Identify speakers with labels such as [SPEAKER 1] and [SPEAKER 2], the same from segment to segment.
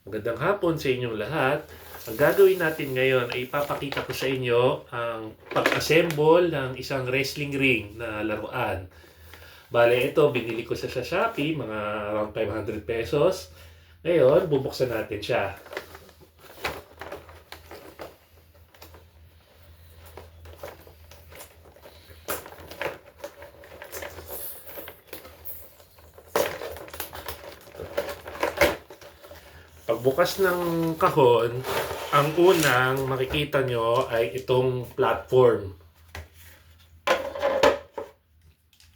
[SPEAKER 1] Magandang hapon sa inyong lahat. Ang gagawin natin ngayon ay ipapakita ko sa inyo ang pag-assemble ng isang wrestling ring na laruan. Bale, ito, binili ko sa Shopee, mga around 500 pesos. Ngayon, bubuksan natin siya. Pagbukas ng kahon, ang unang makikita nyo ay itong platform.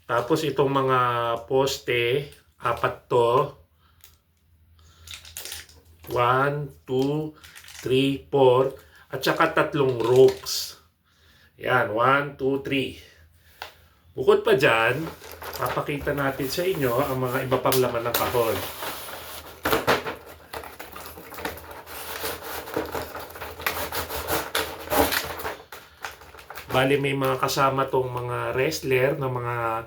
[SPEAKER 1] Tapos itong mga poste, apat to. 1, 2, 3, 4. At saka tatlong ropes. Yan, 1, 2, 3. Bukod pa dyan, papakita natin sa inyo ang mga iba pang laman ng kahon. Bali may mga kasama tong mga wrestler na mga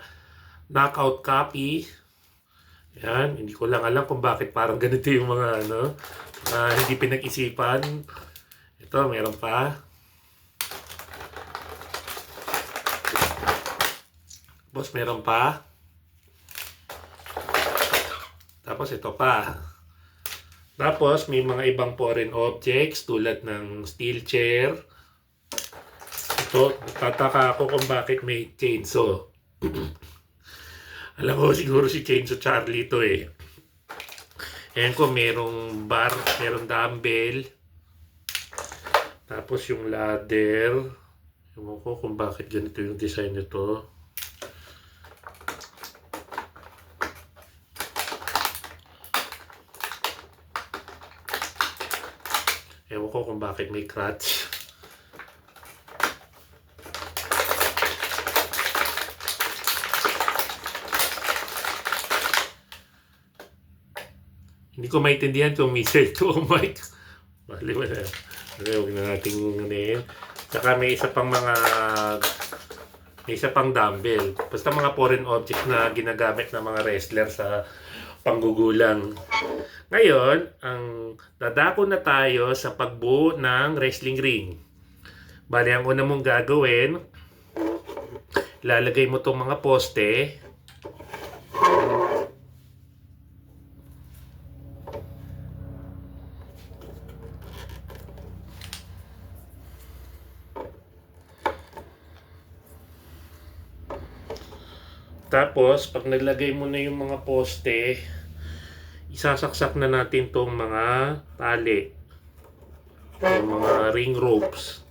[SPEAKER 1] knockout copy. Yan, hindi ko lang alam kung bakit parang ganito yung mga ano, ah, hindi pinag-isipan. Ito, meron pa. Tapos meron pa. Tapos ito pa. Tapos may mga ibang foreign objects tulad ng steel chair, ito, tataka ako kung bakit may chainsaw. Alam ko siguro si Chainsaw Charlie ito eh. Ayan ko, merong bar, merong dumbbell. Tapos yung ladder. Ewan ko kung bakit ganito yung design nito. Ewan ko kung bakit may crutch. Hindi ko maintindihan kung cell to o mic. Bali wala. Okay, huwag na nating ano yun. Tsaka may isa pang mga may isa pang dumbbell. Basta mga foreign object na ginagamit ng mga wrestler sa panggugulang. Ngayon, ang dadako na tayo sa pagbuo ng wrestling ring. Bali, ang una mong gagawin, lalagay mo tong mga poste Tapos, pag naglagay mo na yung mga poste, isasaksak na natin tong mga tali. Yung mga ring ropes.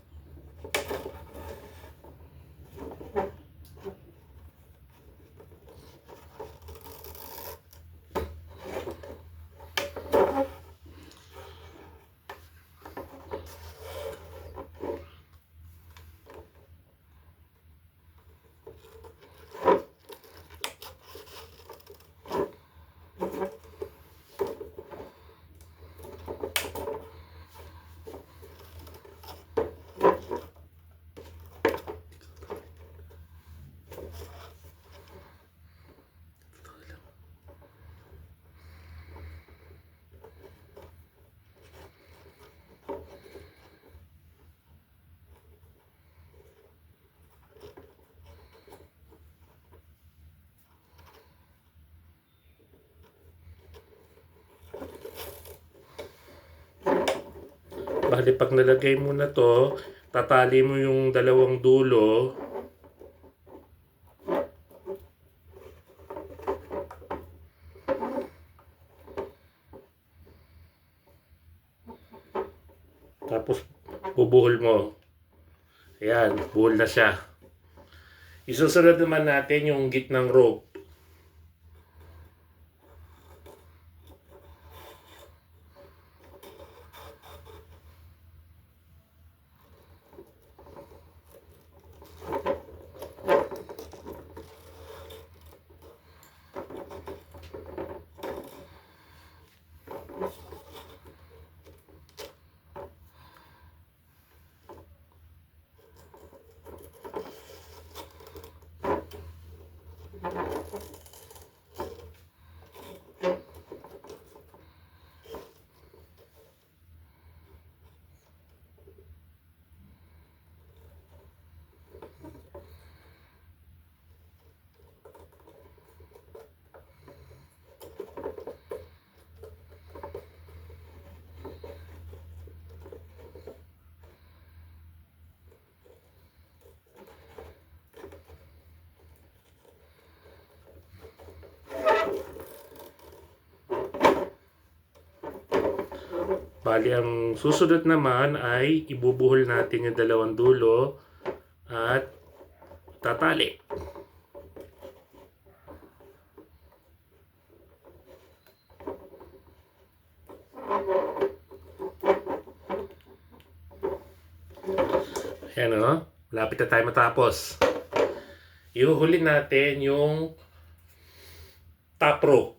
[SPEAKER 1] Bali, pag nalagay mo na to, tatali mo yung dalawang dulo. Tapos, bubuhol mo. Ayan, buhol na siya. Isusunod naman natin yung gitnang rope. Bali, ang susunod naman ay ibubuhol natin yung dalawang dulo at tatali. Ayan o, malapit na tayo matapos. Ihuhuli natin yung top rope.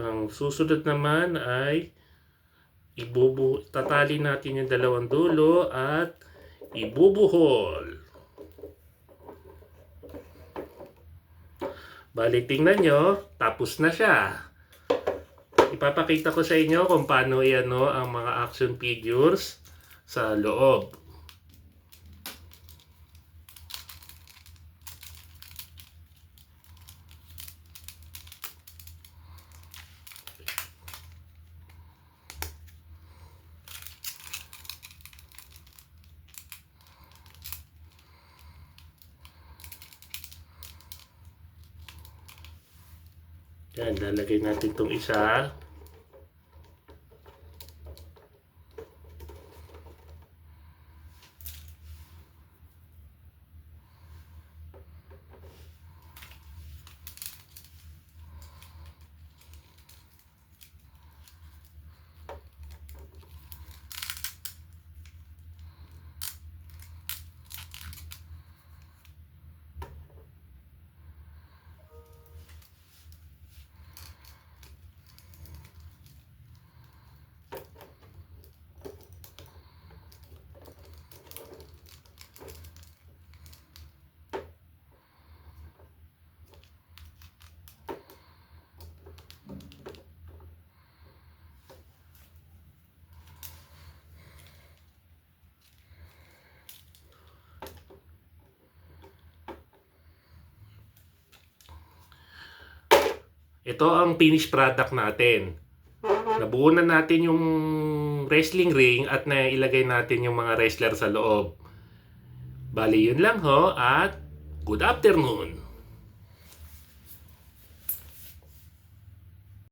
[SPEAKER 1] Ang susunod naman ay ibubu tatali natin yung dalawang dulo at ibubuhol. Bali, tingnan nyo, tapos na siya. Ipapakita ko sa inyo kung paano iano ang mga action figures sa loob. Yan, lalagay natin itong isa. Ito ang finished product natin. Nabuo na natin yung wrestling ring at nailagay natin yung mga wrestler sa loob. Bali yun lang ho at good afternoon.